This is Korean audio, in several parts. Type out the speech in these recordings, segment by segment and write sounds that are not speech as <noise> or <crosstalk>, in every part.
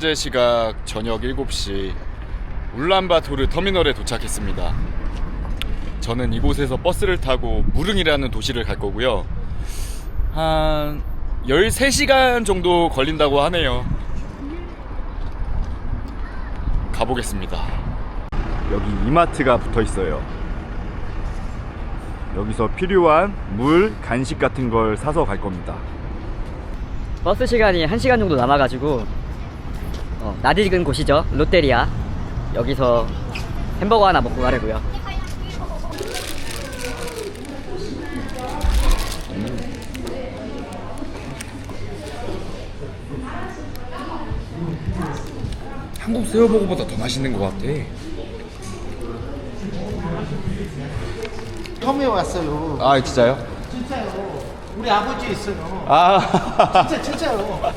현재 시각 저녁 7시 울란바토르 터미널에 도착했습니다. 저는 이곳에서 버스를 타고 무릉이라는 도시를 갈 거고요. 한 13시간 정도 걸린다고 하네요. 가보겠습니다. 여기 이마트가 붙어 있어요. 여기서 필요한 물, 간식 같은 걸 사서 갈 겁니다. 버스 시간이 1시간 정도 남아가지고 어, 낯익은 곳이죠 롯데리아 여기서 햄버거 하나 먹고 가려고요 한국 새우버거보다 더 맛있는 것 같아. 처음에 왔어요. 아 진짜요? 진짜요. 우리 아버지 있어요. 아 진짜 진짜요.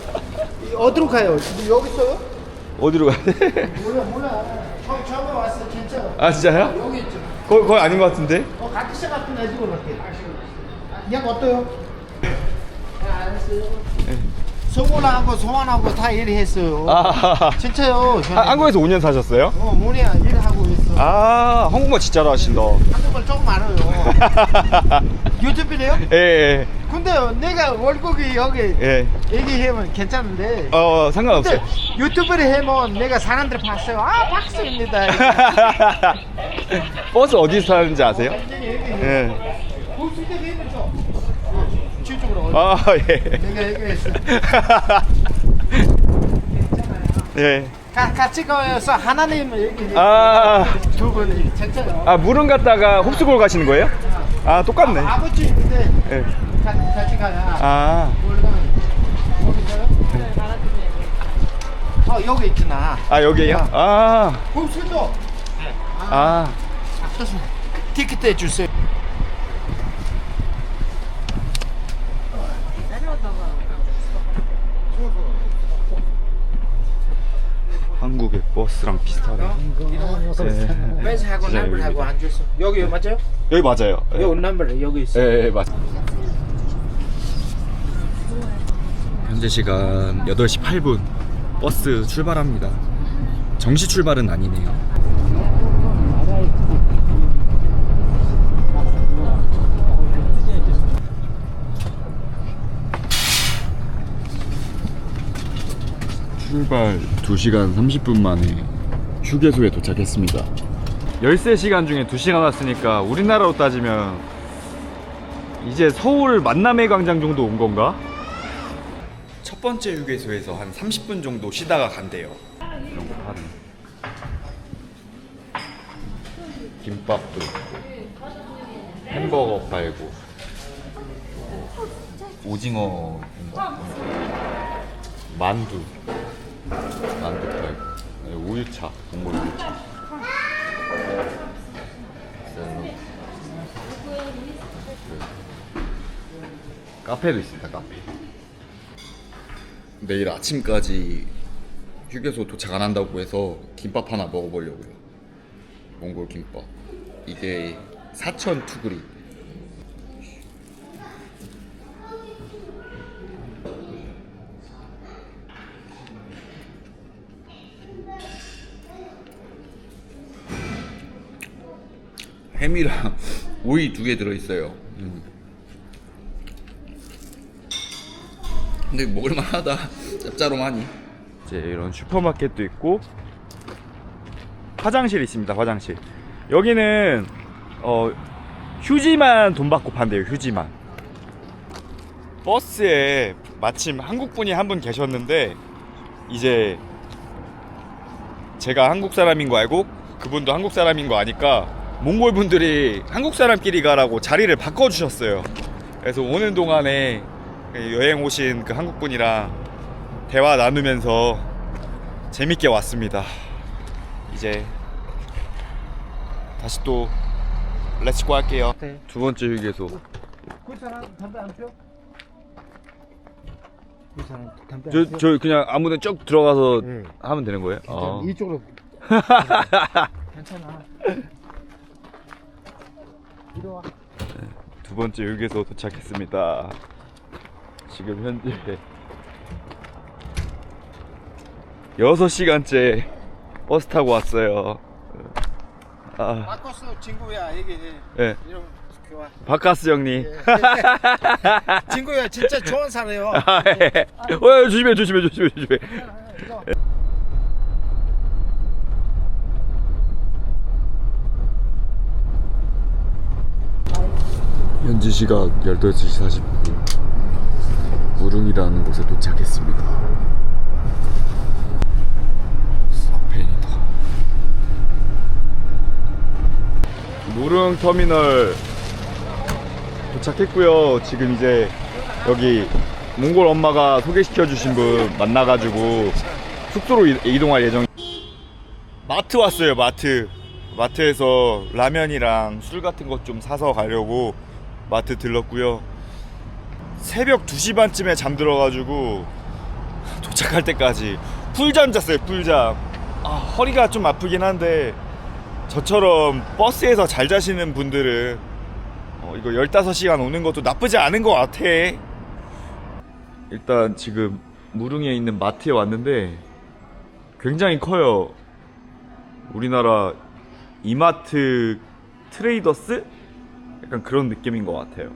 어디로 가요? 여기 있어요? 어디로 가야 돼? 몰라 몰라. 처음 처음에 왔어 진짜. 아 진짜요? 여기 있죠. 거, 거의 아닌 것 같은데? 어 같이 시작하면 되지 그렇게. 약 어때요? 알았어요. 성원하고 성원하고 다 일했어요. 아, 진짜요. 아 한국에서 5년 사셨어요? 어 뭐냐 일하고 있어. 아 한국말 진짜 잘하신다. 한국말 조금 알아요. <laughs> 유튜브래요? 예, 예, 근데 내가 월급이 여기 예. 얘기하면 괜찮은데. 어 근데 상관없어요. 유튜브를 하면 내가 사람들 봤어요. 아 박수입니다. <laughs> 버스 어디서 타는지 아세요? 얘기해. 예. 볼수 있게 되면 줘. 뒤쪽으로. 아 예. 내가 얘기했어. <laughs> 예. 가, 같이 가서 하나님 얘기해. 아, 두 분이 진짜요. 아 물은 갔다가 홉스골 가시는 거예요? 아 똑같네. 아버지 있는데 예. 가, 같이 가야. 아, 여기 있어요? 어 여기 있잖아. 아 여기에요? 아, 볼수도 아. 앞서서 티켓 해주세요. 한국의 버스랑 비슷하네. 네. 매사하고 진짜 남불하고 여기입니다. 앉았어. 여기 맞아요? 여기 맞아요. 예. 여기 남불 여기 있어. 예, 예, 맞. 현재 시간 8시 8분. 버스 출발합니다. 정시 출발은 아니네요. 출발 2시간 30분 만에 휴게소에 도착했습니다. 13시간 중에 2시간 왔으니까 우리나라로 따지면 이제 서울 만남의 광장 정도 온 건가? 첫 번째 휴게소에서 한 30분 정도 쉬다가 간대요. 이런 거 파는. 김밥도 있고, 햄버거 팔고, 오징어 만두, 만두 팔고, 네, 우유차, 국물 우유차. 샐러드. 카페도 있습니다 카페. 내일 아침까지 휴게소 도착 안 한다고 해서 김밥 하나 먹어보려고요. 몽골 김밥. 이게 사천 투구리 햄이랑 <laughs> 오이 두 개 들어있어요. 음. 근데 먹을만하다. <laughs> 짭짤하니. 이제 이런 슈퍼마켓도 있고 화장실 있습니다 화장실. 여기는 어 휴지만 돈 받고 판대요 휴지만. 버스에 마침 한국 분이 한 분 계셨는데 이제 제가 한국 사람인 거 알고 그분도 한국 사람인 거 아니까 몽골 분들이 한국 사람끼리 가라고 자리를 바꿔주셨어요 그래서 오는 동안에 여행 오신 그 한국 분이랑 대화 나누면서 재밌게 왔습니다. 이제 다시 또 렛츠고 할게요. 네. 두 번째 휴게소. 그 사람 담배 안 피워? 그 사람 담배 안 저, 피워? 저 그냥 아무데나 쭉 들어가서 네. 하면 되는 거예요? 어. 이쪽으로. <laughs> 괜찮아. 이리 와. 두 번째 휴게소 도착했습니다. 지금 현재 6시간째 버스 타고 왔어요. 아, 바꿨어 친구야 이게 예. 이런 좋아. 바카스 형님. 친구야 진짜 좋은 사람이에요. 아, 예. 어, 조심해, 조심해, 조심해, 조심해. 현지 시각 18시 40분. 무릉이라는 곳에 도착했습니다. 사펜이다. 무릉 터미널 도착했고요. 지금 이제 여기 몽골 엄마가 소개시켜 주신 분 만나가지고 숙소로 이- 이동할 예정. 마트 왔어요 마트. 마트에서 라면이랑 술 같은 것 좀 사서 가려고 마트 들렀고요. 새벽 2시 반쯤에 잠들어가지고 도착할 때까지 풀잠 잤어요 풀잠. 아, 허리가 좀 아프긴 한데 저처럼 버스에서 잘 자시는 분들은 어, 이거 15시간 오는 것도 나쁘지 않은 것 같아. 일단 지금 무릉에 있는 마트에 왔는데 굉장히 커요. 우리나라 이마트 트레이더스? 약간 그런 느낌인 것 같아요.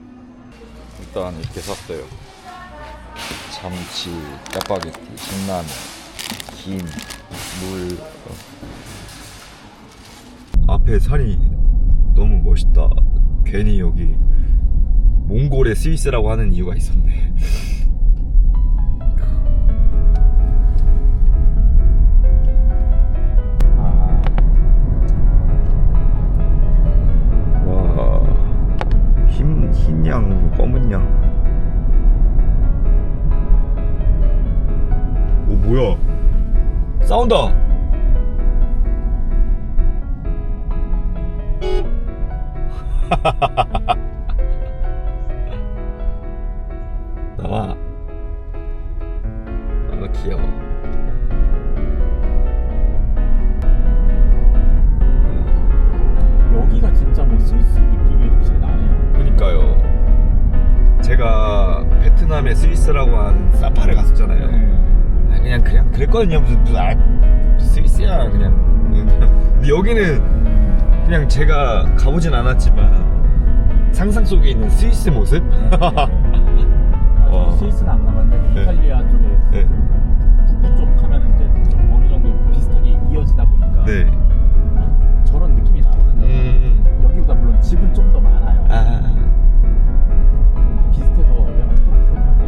일단 이렇게 샀어요. 참치, 짜파게티, 신라면, 김, 물. 어. 앞에 산이 너무 멋있다. 괜히 여기 몽골의 스위스라고 하는 이유가 있었네. 뭐야? 싸운다! <laughs> 나와. 아, 귀여워. 여기가 진짜 뭐 스위스 느낌이 확실히 나네요. 그니까요. 제가 베트남의 스위스라고 하는 사파를 갔었잖아요. 아, 그냥 그냥 그랬거든요. 무슨 무슨 아, 스위스야 그냥. <laughs> 근데 여기는 그냥 제가 가보진 않았지만 상상 속에 있는 스위스 모습. <laughs> 아, 와. 스위스는 안 가봤는데 네. 이탈리아 쪽에 네. 그 북부 쪽 하면 이제 좀 어느 정도 비슷하게 이어지다 보니까 네. 저런 느낌이 나거든요. 음. 여기보다 물론 집은 좀 더 많아요. 아. 비슷해서 약간 푸릇푸릇한 게.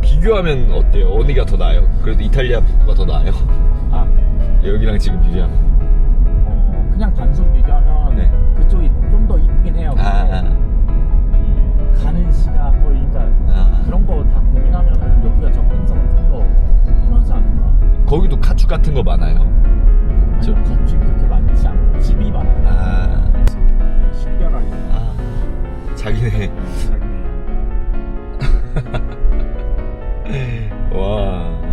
비교하면 어때요? 어디가 더 나아요? 그래도 이탈리아 북부가 더 나아요? 아, 여기랑 지금 비교하면. 어, 그냥 단순 비교하면 네. 그쪽이 좀 더 이쁘긴 해요. 아. 이 가는 시간 뭐 그러니까 아. 그런 거 다 고민하면은 여기가 접근성은 좀더 편하지 않을까. 거기도 카축 같은 거 많아요. 아니, 가축이 그렇게 많지 않고 집이 많아요. 아. 식별하기. 아. 자기네. 와. 뭐 <laughs> 야.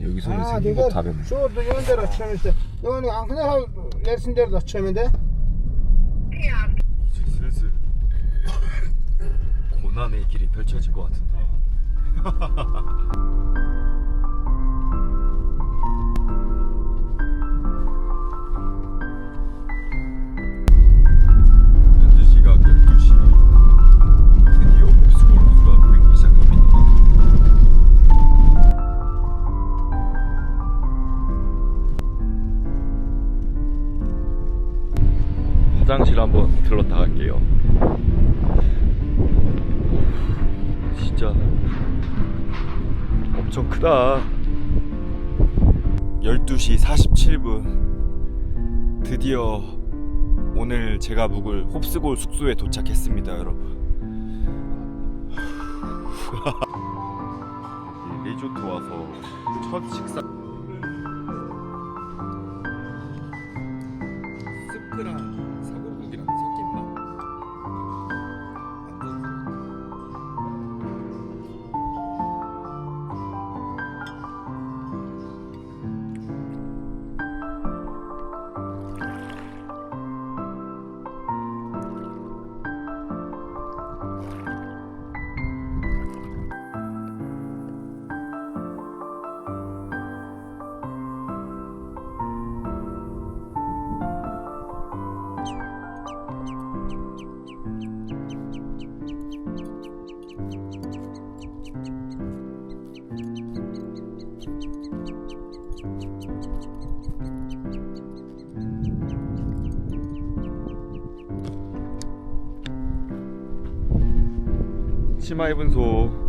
여기서는 아, 생긴 내가 거 다른. 쇼도 이런 데로 처음 했어. 이거는 안 그냥 레슨 데로 처음인데. 이제 슬슬 <coughs> 고난의 길이 펼쳐질 것 같은데. <laughs> 엄청 크다. 12시 47분. 드디어 오늘 제가 묵을 홉스골 숙소에 도착했습니다, 여러분. <laughs> 이 리조트 와서 첫 식사. 치마 입은 소